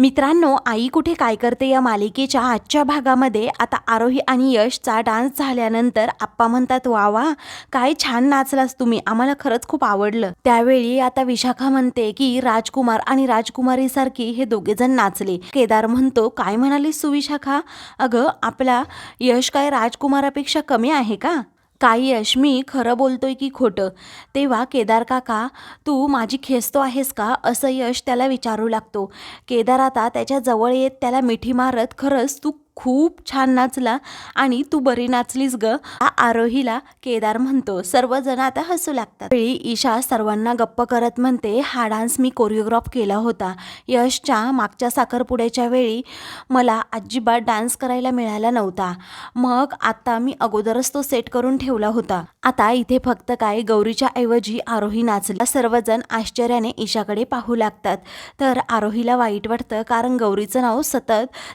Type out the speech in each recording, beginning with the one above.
मित्रांनो आई कुठे काय करते या मालिकेच्या आजच्या भागामध्ये? आता आरोही आणि यशचा डान्स झाल्यानंतर आप्पा म्हणतात वा वा काय छान नाचलास तुम्ही. आम्हाला खरंच खूप आवडलं. त्यावेळी आता विशाखा म्हणते की राजकुमार आणि राजकुमारीसारखी हे दोघे जण नाचले. केदार म्हणतो काय म्हणाली सुविशाखा अगं आपला यश काय राजकुमारापेक्षा कमी आहे का? काही यश मी खरं बोलतोय की खोटं. तेव्हा केदार काका तू माझी खेचतो आहेस का? असं यश त्याला विचारू लागतो. केदार आता त्याच्याजवळ येत त्याला मिठी मारत खरंच तू खूप छान नाचला आणि तू बरी नाचलीस ग आरोहीला केदार म्हणतो. सर्वजण आता हसू लागतात. वेळी ईशा सर्वांना गप्प करत म्हणते हा डान्स मी कोरिओग्राफ केला होता. यशच्या मागच्या साखरपुड्याच्या वेळी मला अजिबात डान्स करायला मिळाला नव्हता. मग आता मी अगोदरच तो सेट करून ठेवला होता. आता इथे फक्त काय गौरीच्या ऐवजी आरोही नाचला. सर्वजण आश्चर्याने ईशाकडे पाहू लागतात. तर आरोहीला वाईट वाटतं कारण गौरीचं नाव सतत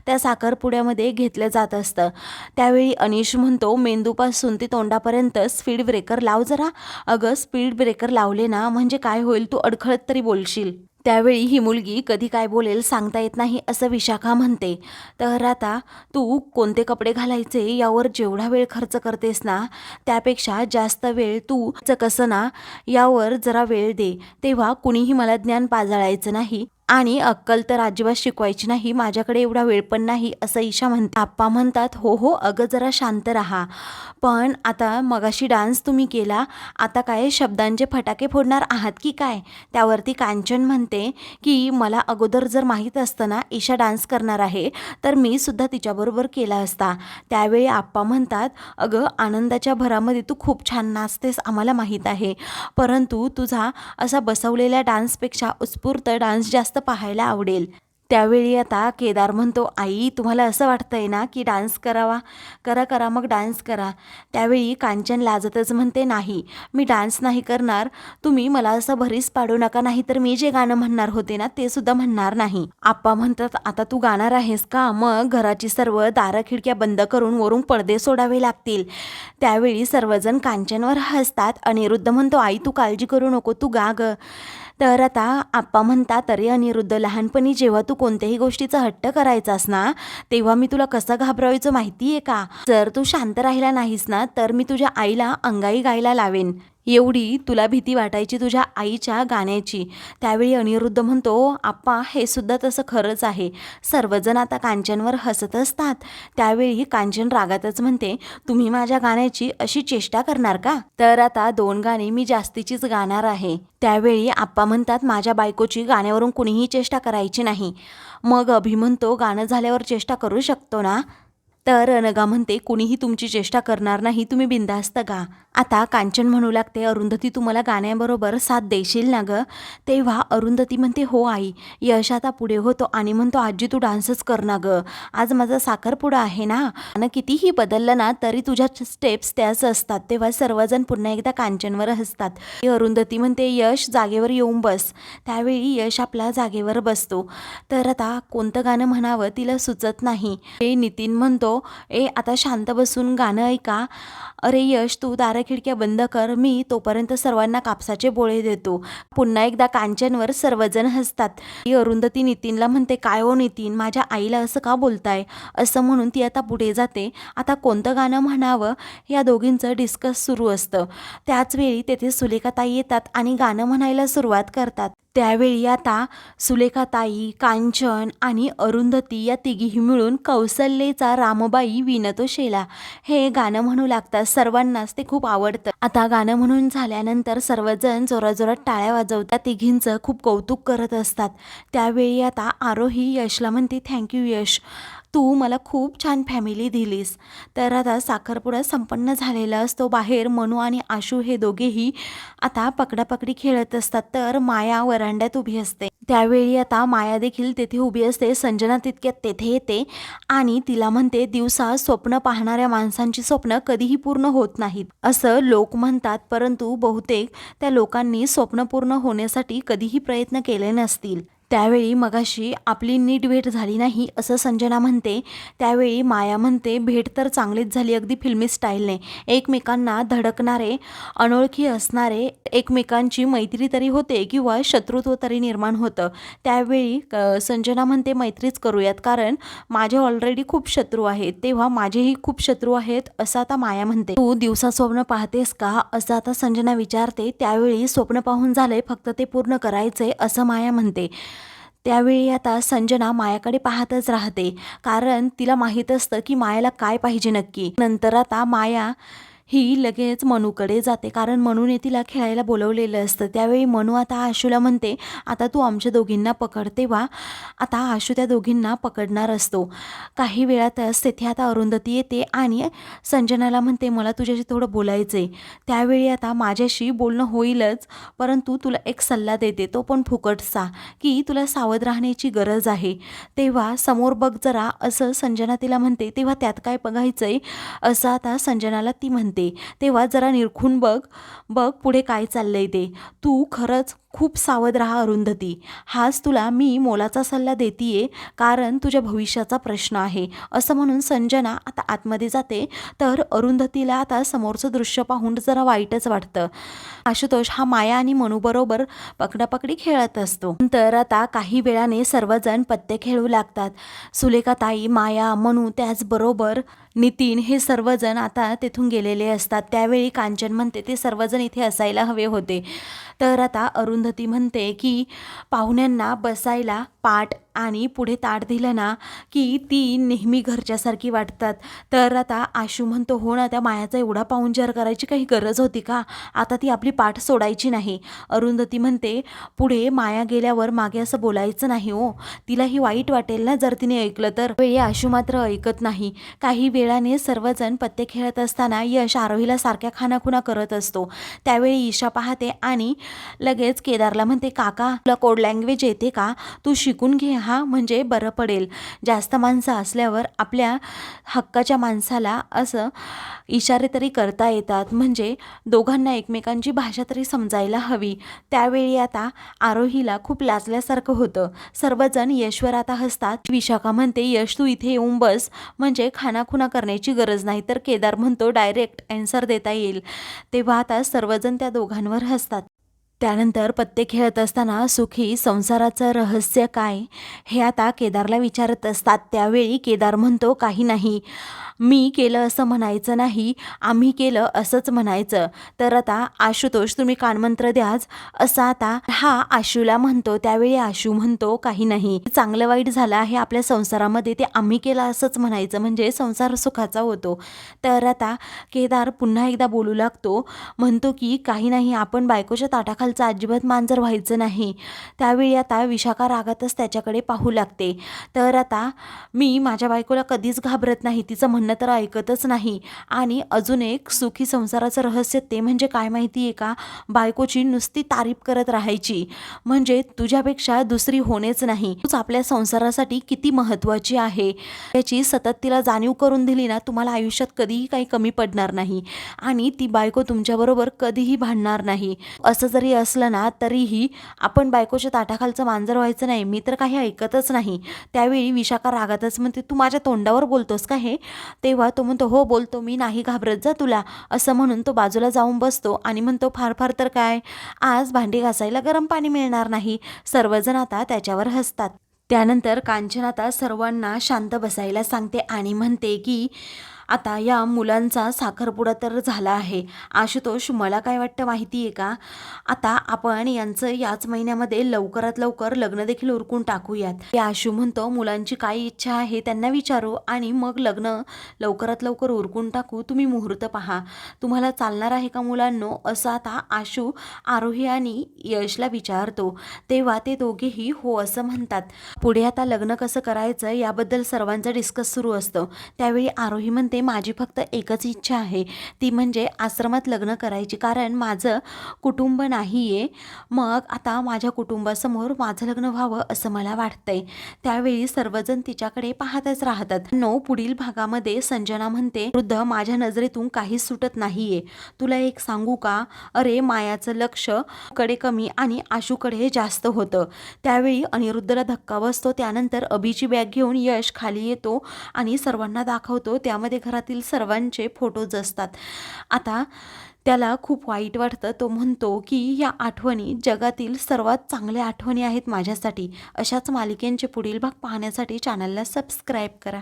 त्या साखरपुड्यामध्ये घेतलं जात असतं. त्यावेळी अनिश म्हणतो मेंदूपासून ते तोंडापर्यंत स्पीड ब्रेकर लाव जरा. अगं स्पीड ब्रेकर लावले ना म्हणजे काय होईल तू अडखळत तरी बोलशील. त्यावेळी ही मुलगी कधी काय बोलेल सांगता येत नाही असं विशाखा म्हणते. तर आता तू कोणते कपडे घालायचे यावर जेवढा वेळ खर्च करतेस ना त्यापेक्षा जास्त वेळ तू च कसं ना यावर जरा वेळ दे. तेव्हा कुणीही मला ज्ञान पाजाळायचं नाही आणि अक्कल तर अजिबात शिकवायची नाही माझ्याकडे एवढा वेळ पण नाही असं ईशा म्हणते. आप्पा म्हणतात हो हो अगं जरा शांत राहा. पण आता मगाशी डान्स तुम्ही केला आता काय शब्दांचे फटाके फोडणार आहात की काय? त्यावरती कांचन म्हणते की मला अगोदर जर माहीत असतं ना ईशा डान्स करणार आहे तर मी सुद्धा तिच्याबरोबर केला असता. त्यावेळी आप्पा म्हणतात अगं आनंदाच्या भरामध्ये तू खूप छान नाचतेस आम्हाला माहीत आहे. परंतु तुझा असा बसवलेल्या डान्सपेक्षा उत्स्फूर्त डान्स जास्त पाहायला आवडेल. त्यावेळी आता केदार म्हणतो आई तुम्हाला असं वाटतंय ना की डान्स करावा? करा करा मग डान्स करा. त्यावेळी कांचन लाजतच म्हणते नाही मी डान्स नाही करणार. तुम्ही मला असं भरीस पाडू नका नाही तर मी जे गाणं म्हणणार होते ना ते सुद्धा म्हणणार नाही. आप्पा म्हणतात आता तू गाणार आहेस का? मग घराची सर्व दारं खिडक्या बंद करून वरून पडदे सोडावे लागतील. त्यावेळी सर्वजण कांचनवर हसतात. अनिरुद्ध म्हणतो आई तू काळजी करू नको तू गा ग. तर आता आप्पा म्हणतात अरे अनिरुद्ध लहानपणी जेव्हा तू कोणत्याही गोष्टीचा हट्ट करायचास ना तेव्हा मी तुला कसं घाबरवायचं माहिती आहे का? जर तू शांत राहिला नाहीस ना तर मी तुझ्या आईला अंगाई गायला लावेन. एवढी तुला भीती वाटायची तुझ्या आईच्या गाण्याची. त्यावेळी अनिरुद्ध म्हणतो आप्पा हे सुद्धा तसं खरंच आहे. सर्वजण आता कांचनवर हसत असतात. त्यावेळी कांचन रागातच म्हणते तुम्ही माझ्या गाण्याची अशी चेष्टा करणार का? तर आता दोन गाणी मी जास्तीचीच गाणार आहे. त्यावेळी आप्पा म्हणतात माझ्या बायकोची गाण्यावरून कुणीही चेष्टा करायची नाही. मग अभि म्हणतो गाणं झाल्यावर चेष्टा करू शकतो ना? तर अनगा म्हणते कुणीही तुमची चेष्टा करणार नाही तुम्ही बिंदास्त गा. आता कांचन म्हणू लागते अरुंधती तू मला गाण्याबरोबर साथ देशील ना गं? तेव्हा अरुंधती म्हणते हो आई. यश आता पुढे होतो आणि म्हणतो आजी तू डान्सच कर ना गं. आज माझा साखरपुडा आहे ना. आणि कितीही बदललं ना तरी तुझ्या स्टेप्स त्याच असतात. तेव्हा सर्वजण पुन्हा एकदा कांचनवर हसतात. अरुंधती म्हणते यश जागेवर येऊन बस. त्यावेळी यश आपल्या जागेवर बसतो. तर आता कोणतं गाणं म्हणावं तिला सुचत नाही. ते नितीन म्हणतो ए आता शांत बसून गाणं ऐका. अरे यश तू दार खिडक्या बंद कर मी तोपर्यंत सर्वांना कापसाचे बोळे देतो. पुन्हा एकदा कांचनवर सर्वजण हसतात. ती अरुंधती नितीनला म्हणते काय हो नितीन माझ्या आईला असं का बोलताय? असं म्हणून ती आता पुढे जाते. आता कोणतं गाणं म्हणावं? या दोघींचं डिस्कस सुरू असतं. त्याचवेळी तेथे सुलेखाताई येतात आणि गाणं म्हणायला सुरुवात करतात. त्यावेळी आता सुलेखाताई कांचन आणि अरुंधती या तिघीही मिळून कौसल्येचा रामबाई विनतो शेला हे गाणं म्हणू लागतात. सर्वांनाच ते खूप आवडतं. आता गाणं म्हणून झाल्यानंतर सर्वजण जोराजोरात टाळ्या वाजवतात. तिघींचं खूप कौतुक करत असतात. त्यावेळी आता आरोही यशला म्हणते थँक्यू यश. तू मला खूप छान फॅमिली दिलीस. तर आता साखरपुडा संपन्न झालेला असतो. बाहेर मनू आणि आशू हे दोघेही आता पकडापकडी खेळत असतात. तर माया वरांड्यात उभी असते. त्यावेळी आता माया देखील तेथे उभी असते. संजना तितक्यात तेथे येते आणि तिला म्हणते दिवसा स्वप्न पाहणाऱ्या माणसांची स्वप्न कधीही पूर्ण होत नाहीत. असं लोक म्हणतात. परंतु बहुतेक त्या लोकांनी स्वप्न पूर्ण होण्यासाठी कधीही प्रयत्न केले नसतील. त्यावेळी मगाशी आपली नीट भेट झाली नाही असं संजना म्हणते. त्यावेळी माया म्हणते भेट तर चांगलीच झाली अगदी फिल्मी स्टाईलने. एकमेकांना धडकणारे अनोळखी असणारे एकमेकांची मैत्री तरी होते किंवा शत्रुत्व तरी निर्माण होतं. त्यावेळी संजना म्हणते मैत्रीच करूयात कारण माझे ऑलरेडी खूप शत्रू आहेत. तेव्हा माझेही खूप शत्रू आहेत असं आता माया म्हणते. तू दिवसा स्वप्न पाहतेस का? असं आता संजना विचारते. त्यावेळी स्वप्न पाहून झालंय फक्त ते पूर्ण करायचंय असं माया म्हणते. त्यावेळी आता संजना मायाकडे पाहतच राहते. कारण तिला माहीत असतं की मायाला काय पाहिजे नक्की. नंतर आता माया ही लगेच मनूकडे जाते. कारण मनूने तिला खेळायला बोलवलेलं असतं. त्यावेळी मनू आता आशूला म्हणते आता तू आमच्या दोघींना पकड तेव्हा. आता आशू त्या दोघींना पकडणार असतो. काही वेळातच तेथे आता अरुंधती येते आणि संजनाला म्हणते मला तुझ्याशी थोडं बोलायचं आहे त्यावेळी आता माझ्याशी बोलणं होईलच. परंतु तुला एक सल्ला देते. तो पण फुकटचा. की तुला सावध राहण्याची गरज आहे. तेव्हा समोर बघ जरा असं संजना तिला म्हणते. तेव्हा त्यात काय बघायचं आहे असं आता संजनाला ती म्हणते. तेव्हा जरा निरखून बघ. बघ पुढे काय चाललंय ते. तू खरंच खूप सावध राहा अरुंधती. हाच तुला मी मोलाचा सल्ला देतीये कारण तुझ्या भविष्याचा प्रश्न आहे. असं म्हणून संजना आता आतमध्ये जाते. तर अरुंधतीला आता समोरचं दृश्य पाहून जरा वाईटच वाटतं. आशुतोष हा माया आणि मनूबरोबर पकडापकडी खेळत असतो. तर आता काही वेळाने सर्वजण पत्ते खेळू लागतात. सुलेखा ताई माया मनू त्याचबरोबर नितीन हे सर्वजण आता तेथून गेलेले असतात. त्यावेळी कांचन म्हणते ते सर्वजण इथे असायला हवे होते. तर आता अरुंध अरुंधती म्हणते की पाहुण्यांना बसायला पाट आणि पुढे ताट दिलं ना की ती नेहमी घरच्यासारखी वाटतात. तर आता आशू म्हणतो हो ना त्या मायाचा एवढा पाहुणचार करायची काही गरज होती का? आता ती आपली पाठ सोडायची नाही. अरुंधती म्हणते पुढे माया गेल्यावर मागे असं बोलायचं नाही हो. तिलाही वाईट वाटेल ना जर तिने ऐकलं तर. वेळी आशू मात्र ऐकत नाही. काही वेळाने सर्वजण पत्ते खेळत असताना यश आरोहीला सारख्या खानाखुना करत असतो. त्यावेळी ईशा पाहते आणि लगेच के केदारला म्हणते काका तुला कोड लँग्वेज येते का? तू शिकून घे हा म्हणजे बरं पडेल. जास्त माणसं असल्यावर आपल्या हक्काच्या माणसाला असं इशारे तरी करता येतात. म्हणजे दोघांना एकमेकांची भाषा तरी समजायला हवी. त्यावेळी आता आरोहीला खूप लाजल्यासारखं होतं. सर्वजण यशवर आता हसतात. विशाखा म्हणते यश तू इथे येऊन बस. म्हणजे खानाखुना करण्याची गरज नाही. तर केदार म्हणतो डायरेक्ट अँसर देता येईल. तेव्हा आता सर्वजण त्या दोघांवर हसतात. त्यानंतर पत्ते खेळत असताना सुखी संसाराचं रहस्य काय हे आता केदारला विचारत असतात. त्यावेळी केदार म्हणतो काही नाही. मी केलं असं म्हणायचं नाही आम्ही केलं असंच म्हणायचं. तर आता आशुतोष तुम्ही कानमंत्र द्याच. असं आता हा आशूला म्हणतो त्यावेळी आशू म्हणतो काही नाही. चांगलं वाईट झालं आहे आपल्या संसारामध्ये ते आम्ही केलं असंच म्हणायचं. म्हणजे संसार सुखाचा होतो. तर आता केदार पुन्हा एकदा बोलू लागतो. म्हणतो की काही नाही आपण बायकोच्या ताटाखालचं अजिबात मांजर व्हायचं नाही. त्यावेळी आता विशाखा रागातच त्याच्याकडे पाहू लागते. तर आता मी माझ्या बायकोला कधीच घाबरत नाही तिचं म्हण म्हणणं तर ऐकतच नाही. आणि अजून एक सुखी संसाराचं रहस्य ते म्हणजे काय माहिती आहे का? बायकोची नुसती तारीफ करत राहायची. म्हणजे तुझ्यापेक्षा दुसरी होणेच नाही. तूच आपल्या संसारासाठी किती महत्त्वाची आहे. याची सतत तिला जाणीव करून दिली ना तुम्हाला आयुष्यात कधीही काही कमी पडणार नाही. आणि ती बायको तुमच्याबरोबर कधीही भांडणार नाही. असं जरी असलं ना तरीही आपण बायकोच्या ताटाखालचं मांजर व्हायचं नाही. मी तर काही ऐकतच नाही. त्यावेळी विशाखा रागातच म्हणते तू माझ्या तोंडावर बोलतोस का हे? तेव्हा तो म्हणतो हो बोलतो मी नाही घाबरत जा तुला. असं म्हणून तो बाजूला जाऊन बसतो आणि म्हणतो फार फार तर काय? आज भांडी घासायला गरम पाणी मिळणार नाही. सर्वजण आता त्याच्यावर हसतात. त्यानंतर कांचन आता सर्वांना शांत बसायला सांगते आणि म्हणते की आता या मुलांचा साखरपुडा तर झाला आहे. आशुतोष मला काय वाटतं माहिती आहे का? आता आपण यांचं याच महिन्यामध्ये लवकरात लवकर लग्न देखील उरकून टाकूयात. हे आशू म्हणतो मुलांची काय इच्छा आहे त्यांना विचारू आणि मग लग्न लवकरात लवकर उरकून टाकू. तुम्ही मुहूर्त पहा. तुम्हाला चालणार आहे का मुलांनो? असं आता आशू आरोही आणि यशला विचारतो. तेव्हा ते दोघेही हो असं म्हणतात. पुढे आता लग्न कसं करायचं याबद्दल सर्वांचं डिस्कस सुरू असतं. त्यावेळी आरोही म्हणते ते माझी फक्त एकच इच्छा आहे. ती म्हणजे आश्रमात लग्न करायची. कारण माझं कुटुंब नाही आहे मग आता माझ्या कुटुंबासमोर माझं लग्न व्हावं असं मला वाटतंय. त्यावेळी सर्वजण तिच्याकडे पाहतच राहतात. नो पुढील भागामध्ये संजना म्हणते वृद्ध माझ्या नजरेतून काहीच सुटत नाहीये. तुला एक सांगू का? अरे मायाचं लक्षकडे कमी आणि आशूकडे जास्त होतं. त्यावेळी अनिरुद्धला धक्का बसतो. त्यानंतर अभिची बॅग घेऊन यश खाली येतो आणि सर्वांना दाखवतो. त्यामध्ये घरातील सर्वांचे फोटोज असतात. आता त्याला खूप वाईट वाटतं. तो म्हणतो की या आठवणी जगातील सर्वात चांगल्या आठवणी आहेत माझ्यासाठी. अशाच मालिकेंचे पुढील भाग पाहण्यासाठी चॅनलला सबस्क्राईब करा.